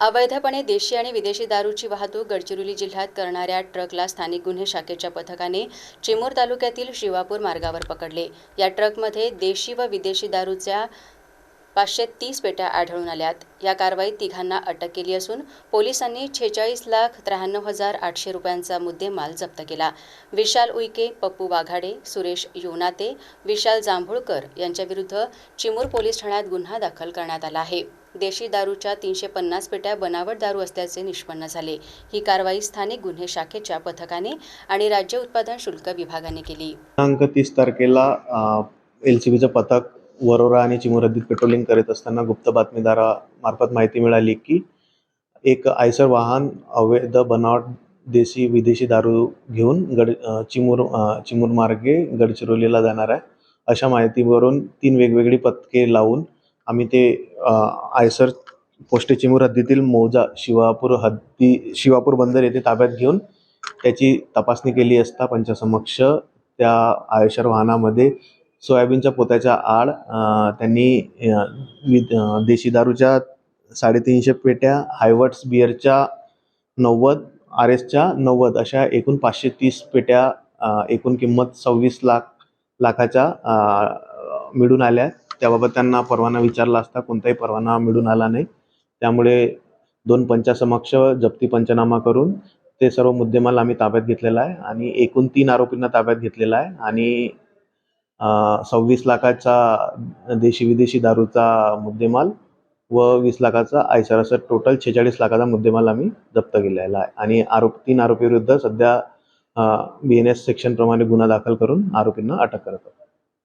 अवैधपणे देशी आणि विदेशी दारूची वाहतूक गडचिरोली जिल्ह्यात करणाऱ्या ट्रकला स्थानिक गुन्हे शाखेच्या पथकाने चिमूर तालुक्यातील शिवापूर मार्गावर पकडले. या ट्रकमध्ये देशी व विदेशी दारूच्या पाचशे तीस पेट्या आढळून आल्यात. या कारवाईत तिघांना अटक केली असून पोलिसांनी छेचाळीस लाख त्र्याण्णव हजार आठशे रुपयांचा मुद्देमाल जप्त केला. विशाल उईके पप्पू वाघाडे सुरेश योनाते विशाल जांभूळकर यांच्याविरुद्ध चिमूर पोलीस ठाण्यात गुन्हा दाखल करण्यात आला आहे. देशी दारूच्या तीनशे पन्नास पेट्या बनावट दारू असल्याचे निष्पन्न झाले. ही कारवाई स्थानिक गुन्हे शाखेच्या पथकाने आणि राज्य उत्पादन शुल्क विभागाने केली. दिनांक तीस तारखेला एल सी बीचं पथक वरोरा आणि चिमुरद्दीत पेट्रोलिंग करत असताना गुप्त बातमीदारामार्फत माहिती मिळाली की एक आयसर वाहन अवैध बनावट देशी विदेशी दारू घेऊन गड चिमूर चिमूरमार्गे चिमूर मार्गे गडचिरोलीला जाणार आहे. अशा माहितीवरून तीन वेगवेगळी पथके लावून आम्ही ते आयसर पोस्ट चिमूर हद्दीतील मौजा शिवापूर हद्दी शिवापूर बंदर येथे ताब्यात घेऊन त्याची तपासणी केली असता पंचासमक्ष त्या आयशर वाहनामध्ये सोयाबीनच्या पोत्याच्या आड त्यांनी देशी दारूच्या साडेतीनशे पेट्या हायवर्ट्स बिअरच्या नव्वद आर एसच्या नव्वद अशा एकूण पाचशे तीस पेट्या एकूण किंमत सव्वीस लाख लाखाच्या मिळून आल्या त्याबाबत त्यांना परवाना विचारला असता कोणताही परवाना मिळून आला नाही. त्यामुळे दोन पंचासमक्ष जप्ती पंचनामा करून ते सर्व मुद्देमाल आम्ही ताब्यात घेतलेला आहे आणि एकूण तीन आरोपींना ताब्यात घेतलेला आहे आणि सव्वीस लाखाचा देशी विदेशी दारूचा मुद्देमाल व वीस लाखाचा आयसर असं टोटल छेचाळीस लाखाचा मुद्देमाल आम्ही जप्त केलेला आहे. आणि आरोप तीन आरोपीविरुद्ध सध्या बी एन एस सेक्शनप्रमाणे गुन्हा दाखल करून आरोपींना अटक करत आहोत.